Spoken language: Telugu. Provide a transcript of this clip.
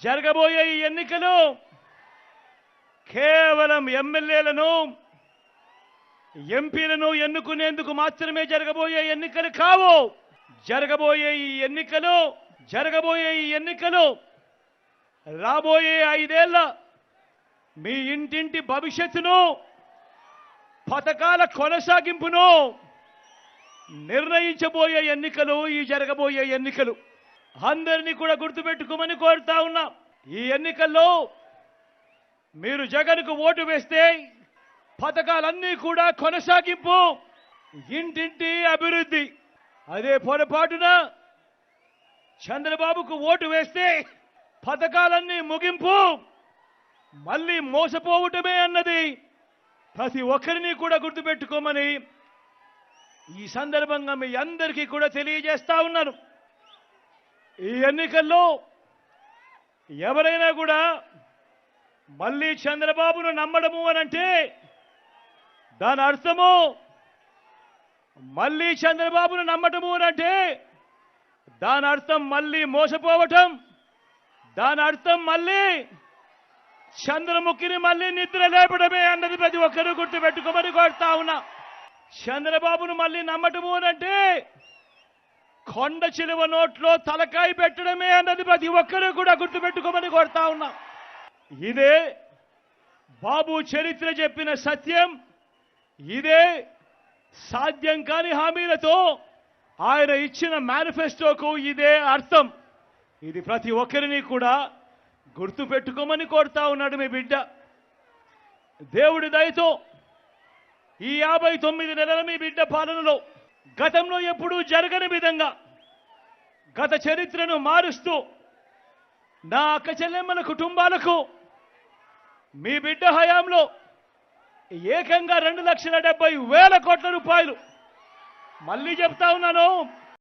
జరగబోయే ఈ ఎన్నికలు కేవలం ఎమ్మెల్యేలను ఎంపీలను ఎన్నుకునేందుకు మాత్రమే జరగబోయే ఎన్నికలు కావు. జరగబోయే ఈ ఎన్నికలు జరగబోయే ఈ ఎన్నికలు రాబోయే ఐదేళ్ళ మీ ఇంటింటి భవిష్యత్తును పథకాల కొనసాగింపును నిర్ణయించబోయే ఎన్నికలు ఈ జరగబోయే ఎన్నికలు. అందరినీ కూడా గుర్తుపెట్టుకోమని కోరుతా ఉన్నా. ఈ ఎన్నికల్లో మీరు జగన్కు ఓటు వేస్తే పథకాలన్నీ కూడా కొనసాగింపు ఇంటింటి అభివృద్ధి. అదే పొరపాటున చంద్రబాబుకు ఓటు వేస్తే పథకాలన్నీ ముగింపు మళ్ళీ మోసపోవటమే అన్నది ప్రతి ఒక్కరిని కూడా గుర్తుపెట్టుకోమని ఈ సందర్భంగా మీ అందరికీ కూడా తెలియజేస్తా ఉన్నాను. ఈ ఎన్నికల్లో ఎవరైనా కూడా మళ్ళీ చంద్రబాబును నమ్మడము అనంటే దాని అర్థము మళ్ళీ చంద్రబాబును నమ్మటము అనంటే దాని అర్థం మళ్ళీ మోసపోవటం దాని అర్థం మళ్ళీ చంద్రముఖిని మళ్ళీ నిద్ర లేపడమే అన్నది ప్రతి ఒక్కరూ గుర్తుపెట్టుకోమని కోరుతా ఉన్నా. చంద్రబాబును మళ్ళీ నమ్మటము అనంటే కొండ చిలువ నోట్లో తలకాయ పెట్టడమే అన్నది ప్రతి ఒక్కరూ కూడా గుర్తుపెట్టుకోమని కోరుతా ఉన్నాం. ఇదే బాబు చరిత్ర చెప్పిన సత్యం. ఇదే సాధ్యం కాని హామీలతో ఆయన ఇచ్చిన మేనిఫెస్టోకు ఇదే అర్థం. ఇది ప్రతి ఒక్కరిని కూడా గుర్తు పెట్టుకోమని కోరుతా ఉన్నాడు మీ బిడ్డ. దేవుడి దయతో ఈ యాభై తొమ్మిది నెలల మీ బిడ్డ పాలనలో గతంలో ఎప్పుడూ జరగని విధంగా గత చరిత్రను మారుస్తూ నా అక్క చెల్లెమ్మల కుటుంబాలకు మీ బిడ్డ హయాంలో ఏకంగా రెండు లక్షల డెబ్బై వేల కోట్ల రూపాయలు. మళ్ళీ చెప్తా ఉన్నాను